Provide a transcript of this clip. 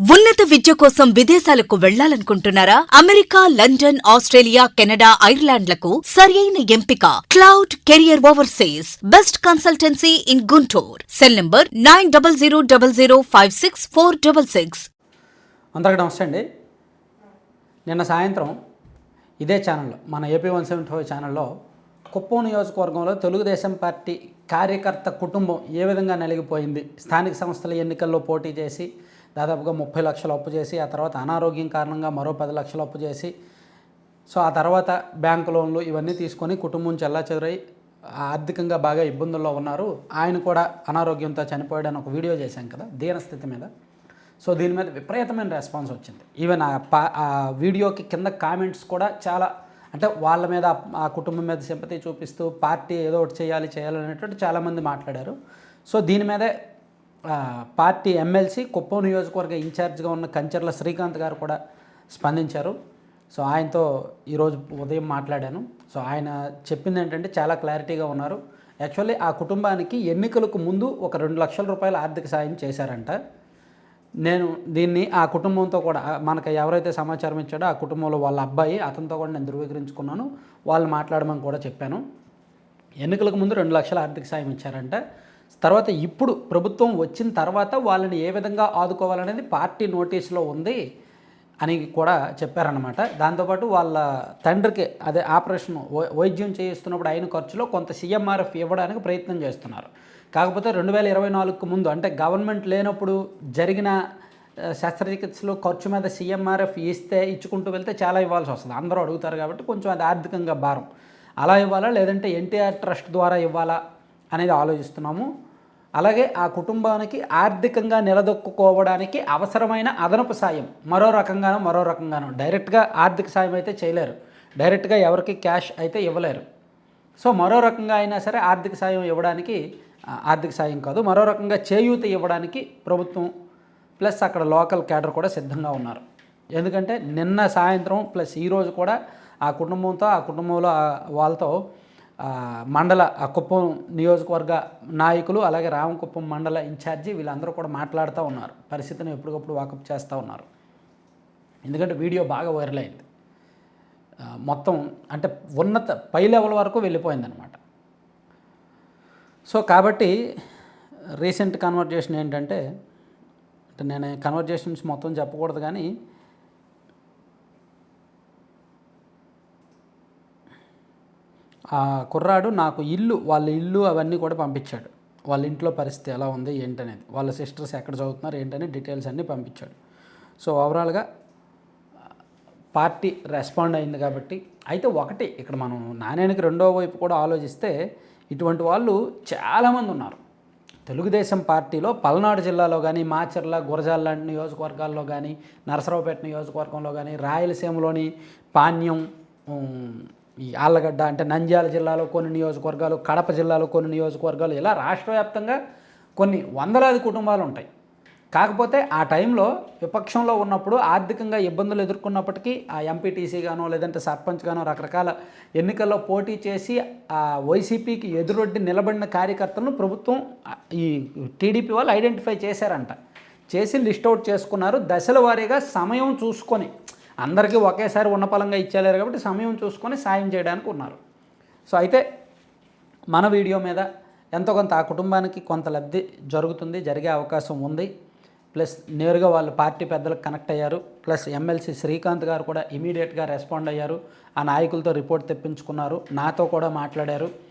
ఉన్నత విద్య కోసం విదేశాలకు వెళ్ళాలనుకుంటున్నారా? అమెరికా లండన్ ఆస్ట్రేలియా కెనడా ఐర్లాండ్లకు సరియైన ఎంపిక. Cloud career overseas. Best consultancy in Guntur. Cell number nine double zero double zero five six four double six. అందరికీ నమస్తే అండి. నిన్న సాయంత్రం ఇదే ఛానల్లో మన ఏపీ వన్ సెవెంటీ ఫైవ్ ఛానల్లో కుప్పం నియోజకవర్గంలో తెలుగుదేశం పార్టీ కార్యకర్త కుటుంబం ఏ విధంగా నలిగిపోయింది స్థానిక సంస్థల ఎన్నికల్లో పోటీ చేసి దాదాపుగా ముప్పై లక్షలు అప్పు చేసి ఆ తర్వాత అనారోగ్యం కారణంగా మరో పది లక్షలు అప్పు చేసి సో ఆ తర్వాత బ్యాంకు లోన్లు ఇవన్నీ తీసుకొని కుటుంబం చెల్లాచెదురై ఆర్థికంగా బాగా ఇబ్బందుల్లో ఉన్నారు. ఆయన కూడా అనారోగ్యంతో చనిపోయాడని ఒక వీడియో చేశాం కదా దీనస్థితి మీద. సో దీని మీద విపరీతమైన రెస్పాన్స్ వచ్చింది. ఈవెన్ ఆ పా ఆ వీడియోకి కింద కామెంట్స్ కూడా చాలా అంటే వాళ్ళ మీద ఆ- కుటుంబం మీద సింపతి చూపిస్తూ పార్టీ ఏదో ఒకటి చేయాలి చేయాలి అనేటువంటి చాలామంది మాట్లాడారు. సో దీని మీదే పార్టీ ఎమ్మెల్సీ కుప్పం నియోజకవర్గ ఇన్ఛార్జ్గా ఉన్న కంచర్ల శ్రీకాంత్ గారు కూడా స్పందించారు. సో ఆయనతో ఈరోజు ఉదయం మాట్లాడాను. సో ఆయన చెప్పింది ఏంటంటే చాలా క్లారిటీగా ఉన్నారు. యాక్చువల్లీ ఆ కుటుంబానికి ఎన్నికలకు ముందు ఒక రెండు లక్షల రూపాయల ఆర్థిక సాయం చేశారంట. నేను దీన్ని ఆ కుటుంబంతో కూడా మనకు ఎవరైతే సమాచారం ఇచ్చాడో ఆ కుటుంబంలో వాళ్ళ అబ్బాయి అతనితో కూడా నేను ధృవీకరించుకున్నాను. వాళ్ళు మాట్లాడమని కూడా చెప్పాను. ఎన్నికలకు ముందు రెండు లక్షల ఆర్థిక సాయం ఇచ్చారంట. తర్వాత ఇప్పుడు ప్రభుత్వం వచ్చిన తర్వాత వాళ్ళని ఏ విధంగా ఆదుకోవాలనేది పార్టీ నోటీసులో ఉంది అని కూడా చెప్పారనమాట దాంతోపాటు వాళ్ళ తండ్రికి అదే ఆపరేషన్ వై- వైద్యం చేయిస్తున్నప్పుడు అయిన ఖర్చులో కొంత సీఎంఆర్ఎఫ్ ఇవ్వడానికి ప్రయత్నం చేస్తున్నారు. కాకపోతే రెండు వేల ఇరవై నాలుగుకు ముందు అంటే గవర్నమెంట్ లేనప్పుడు జరిగిన శస్త్రచికిత్సలో ఖర్చు మీద సీఎంఆర్ఎఫ్ ఇస్తే ఇచ్చుకుంటూ వెళ్తే చాలా ఇవ్వాల్సి వస్తుంది. అందరూ అడుగుతారు కాబట్టి కొంచెం అది ఆర్థికంగా భారం. అలా ఇవ్వాలా? లేదంటే ఎన్టీఆర్ ట్రస్ట్ ద్వారా ఇవ్వాలా? అనేది ఆలోచిస్తున్నాము. అలాగే ఆ కుటుంబానికి ఆర్థికంగా నిలదొక్కుకోవడానికి అవసరమైన అదనపు సాయం మరో రకంగానో మరో రకంగానో డైరెక్ట్గా ఆర్థిక సాయం అయితే చేయలేరు. డైరెక్ట్గా ఎవరికి క్యాష్ అయితే ఇవ్వలేరు. సో మరో రకంగా అయినా సరే ఆర్థిక సాయం ఇవ్వడానికి ఆర్థిక సాయం కాదు మరో రకంగా చేయూత ఇవ్వడానికి ప్రభుత్వం ప్లస్ అక్కడ లోకల్ క్యాడర్ కూడా సిద్ధంగా ఉన్నారు. ఎందుకంటే నిన్న సాయంత్రం ప్లస్ ఈరోజు కూడా ఆ కుటుంబంతో ఆ కుటుంబంలో వాళ్ళతో మండల ఆ కుప్పం నియోజకవర్గ నాయకులు అలాగే రామకుప్పం మండల ఇన్ఛార్జి వీళ్ళందరూ కూడా మాట్లాడుతూ ఉన్నారు. పరిస్థితిని ఎప్పటికప్పుడు వాకప్ చేస్తూ ఉన్నారు. ఎందుకంటే వీడియో బాగా వైరల్ అయింది. మొత్తం అంటే ఉన్నత పై లెవెల్ వరకు వెళ్ళిపోయిందనమాట సో కాబట్టి రీసెంట్ కన్వర్జేషన్ ఏంటంటే అంటే నేను కన్వర్జేషన్స్ మొత్తం చెప్పకూడదు కానీ ఆ కుర్రాడు నాకు ఇల్లు వాళ్ళ ఇల్లు అవన్నీ కూడా పంపించాడు. వాళ్ళ ఇంట్లో పరిస్థితి ఎలా ఉంది ఏంటనేది. వాళ్ళ సిస్టర్స్ ఎక్కడ చదువుతున్నారు ఏంటనే డీటెయిల్స్ అన్నీ పంపించాడు. సో ఓవరాల్గా పార్టీ రెస్పాండ్ అయింది కాబట్టి అయితే ఒకటి ఇక్కడ మనం నాణ్యానికి రెండో వైపు కూడా ఆలోచిస్తే ఇటువంటి వాళ్ళు చాలామంది ఉన్నారు. తెలుగుదేశం పార్టీలో పల్నాడు జిల్లాలో కానీ మాచర్ల గురజాల లాంటి నియోజకవర్గాల్లో కానీ నరసరావుపేట నియోజకవర్గంలో కానీ రాయలసీమలోని పాణ్యం ఈ ఆళ్ళగడ్డ అంటే నంద్యాల జిల్లాలో కొన్ని నియోజకవర్గాలు కడప జిల్లాలో కొన్ని నియోజకవర్గాలు ఇలా రాష్ట్ర వ్యాప్తంగా కొన్ని వందలాది కుటుంబాలు ఉంటాయి. కాకపోతే ఆ టైంలో విపక్షంలో ఉన్నప్పుడు ఆర్థికంగా ఇబ్బందులు ఎదుర్కొన్నప్పటికీ ఆ ఎంపీటీసీ గానో లేదంటే సర్పంచ్ గానో రకరకాల ఎన్నికల్లో పోటీ చేసి ఆ వైసీపీకి ఎదురొడ్డి నిలబడిన కార్యకర్తలను ప్రభుత్వం ఈ టీడీపీ వాళ్ళు ఐడెంటిఫై చేశారంట. చేసి లిస్ట్ అవుట్ చేసుకున్నారు. దశల వారీగా సమయం చూసుకొని అందరికీ ఒకేసారి ఉన్నపలంగా ఇచ్చేలేరు కాబట్టి సమయం చూసుకొని సాయం చేయడానికి ఉన్నారు. సో అయితే మన వీడియో మీద ఎంతో కొంత ఆ కుటుంబానికి కొంత లబ్ధి జరుగుతుంది జరిగే అవకాశం ఉంది. ప్లస్ నేరుగా వాళ్ళు పార్టీ పెద్దలకు కనెక్ట్ అయ్యారు. ప్లస్ ఎమ్మెల్సీ శ్రీకాంత్ గారు కూడా ఇమీడియట్గా రెస్పాండ్ అయ్యారు. ఆ నాయకులతో రిపోర్ట్ తెప్పించుకున్నారు. నాతో కూడా మాట్లాడారు.